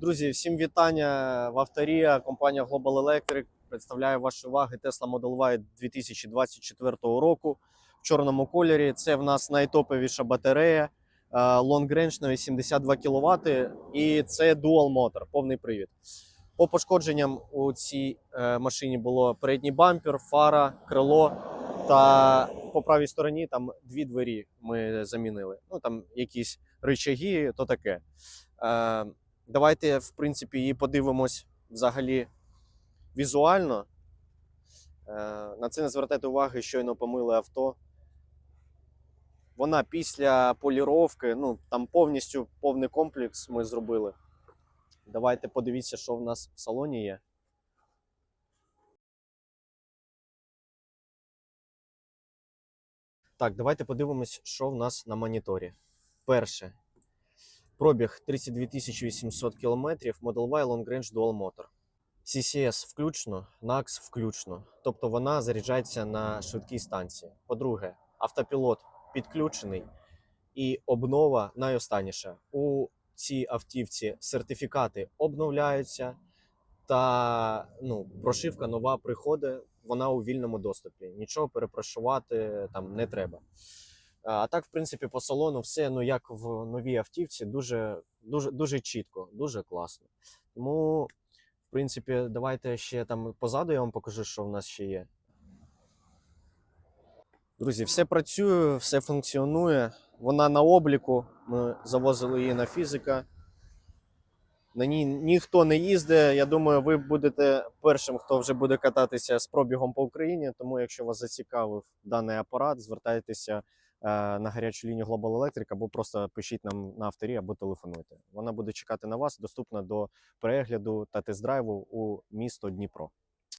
Друзі, всім вітання в авторія. Компанія Global Electric представляє ваші уваги Tesla Model Y 2024 року в чорному кольорі. Це в нас найтоповіша батарея е, Long Range на 82 кВт і це Dual Motor, повний привід. По пошкодженням у цій е, машині було передній бампер, фара, крило та по правій стороні там дві двері ми замінили. Ну там якісь рычаги, то таке. Давайте, в принципі, її подивимось взагалі візуально. Е, На це не звертайте уваги, щойно помили авто. Вона після поліровки, ну там повністю повний комплекс ми зробили. Давайте подивіться, що в нас в салоні є. Так, давайте подивимось, що в нас на моніторі. Перше. Пробіг 32 800 км, Model Y Long Range Dual Motor. CCS включно, NAX включно. Тобто вона заряджається на швидкій станції. По-друге, автопілот підключений і обнова найостанніша. У цій автівці сертифікати обновляються, та ну, прошивка нова приходить, вона у вільному доступі. Нічого перепрошувати там не треба. А так, в принципі, по салону все ну як в новій автівці, дуже, дуже, дуже чітко, дуже класно. Тому, в принципі, давайте ще там позаду я вам покажу, що в нас ще є. Друзі, все працює, все функціонує. Вона на обліку. Ми завозили її на фізика. На ній ніхто не їздить. Я думаю, ви будете першим, хто вже буде кататися з пробігом по Україні. Тому, якщо вас зацікавив даний апарат, звертайтеся на гарячу лінію Global Electric або просто пишіть нам на авторі або телефонуйте. Вона буде чекати на вас, доступна до перегляду та тест-драйву у місто Дніпро.